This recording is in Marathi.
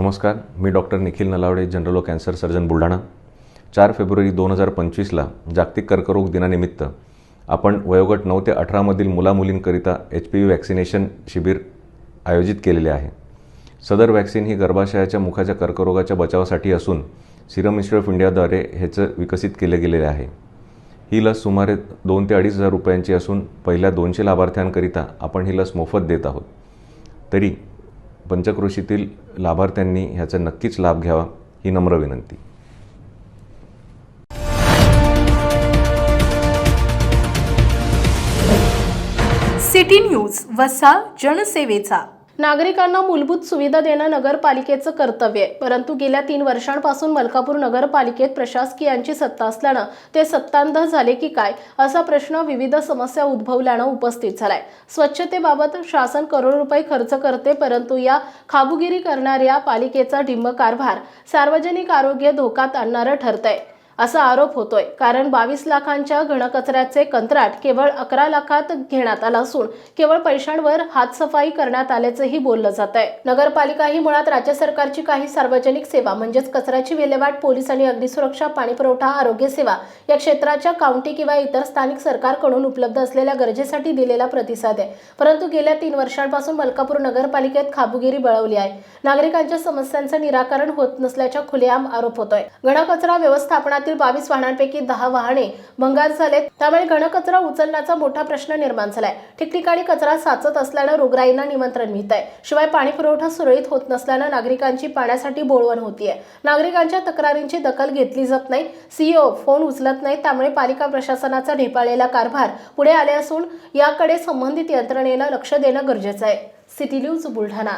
नमस्कार मी डॉक्टर निखिल नलावडे जनरल व कॅन्सर सर्जन बुलढाणा. चार फेब्रुवारी दोन हजार पंचवीसला जागतिक कर्करोग दिनानिमित्त आपण वयोगट नऊ ते अठरामधील मुलामुलींकरिता एच पी व्ही वॅक्सिनेशन शिबिर आयोजित केलेले आहे. सदर वॅक्सिन ही गर्भाशयाच्या मुखाच्या कर्करोगाच्या बचावासाठी असून सिरम इन्स्टिट्यूट ऑफ इंडियाद्वारे ह्याचं विकसित केले गेलेले आहे. ही लस सुमारे दोन ते अडीच हजार रुपयांची असून पहिल्या दोनशे लाभार्थ्यांकरिता आपण ही लस मोफत देत आहोत. तरी पंचक्रोशीतील लाभार्थ्यांनी ह्याचा नक्कीच लाभ घ्यावा ही नम्र विनंती. सिटी न्यूज वसा जनसेवेचा. नागरिकांना मूलभूत सुविधा देणं नगरपालिकेचं कर्तव्य आहे. परंतु गेल्या तीन वर्षांपासून मलकापूर नगरपालिकेत प्रशासकीयांची सत्ता असल्यानं ते सत्तांध झाले की काय असा प्रश्न विविध समस्या उद्भवल्यानं उपस्थित झालाय. स्वच्छतेबाबत शासन करोड रुपये खर्च करते परंतु या खाबुगिरी करणाऱ्या पालिकेचा डिंब कारभार सार्वजनिक आरोग्य धोक्यात आणणारं ठरतंय. असा आरोप होतोय. कारण बावीस लाखांच्या घनकचऱ्याचे कंत्राट केवळ अकरा लाखात घेण्यात आलं असून केवळ पैशांवर हातसफाई करण्यात आल्याचंही बोललं जात आहे नगरपालिका ही मुळात राज्य सरकारची काही सार्वजनिक सेवा म्हणजेच कचऱ्याची विल्हेवाट पोलीस आणि अग्निसुरक्षा पाणीपुरवठा आरोग्य सेवा या क्षेत्राच्या काउंटी किंवा इतर स्थानिक सरकारकडून उपलब्ध असलेल्या गरजेसाठी दिलेला प्रतिसाद आहे. परंतु गेल्या तीन वर्षांपासून मलकापूर नगरपालिकेत खाबुगिरी बळवली आहे. नागरिकांच्या समस्यांचं निराकरण होत नसल्याचा खुलेआम आरोप होतोय. घनकचरा व्यवस्थापनातील बावीस वाहनांपैकी दहा वाहने भंगार झालेत. त्यामुळे घनकचरा उचलण्याचा मोठा प्रश्न निर्माण झालाय. ठिकठिकाणी कचरा साचत असल्यानं रोगराईंना निमंत्रण मिळत आहे शिवाय पाणी पुरवठा सुरळीत होत नसल्यानं नागरिकांची पाण्यासाठी बोळवण होतीये. नागरिकांच्या तक्रारींची दखल घेतली जात नाही. सीईओ फोन उचलत नाही. त्यामुळे पालिका प्रशासनाचा ढेपाळलेला कारभार पुढे आले असून याकडे संबंधित यंत्रणेला लक्ष देणं गरजेचं आहे. City news Buldhana.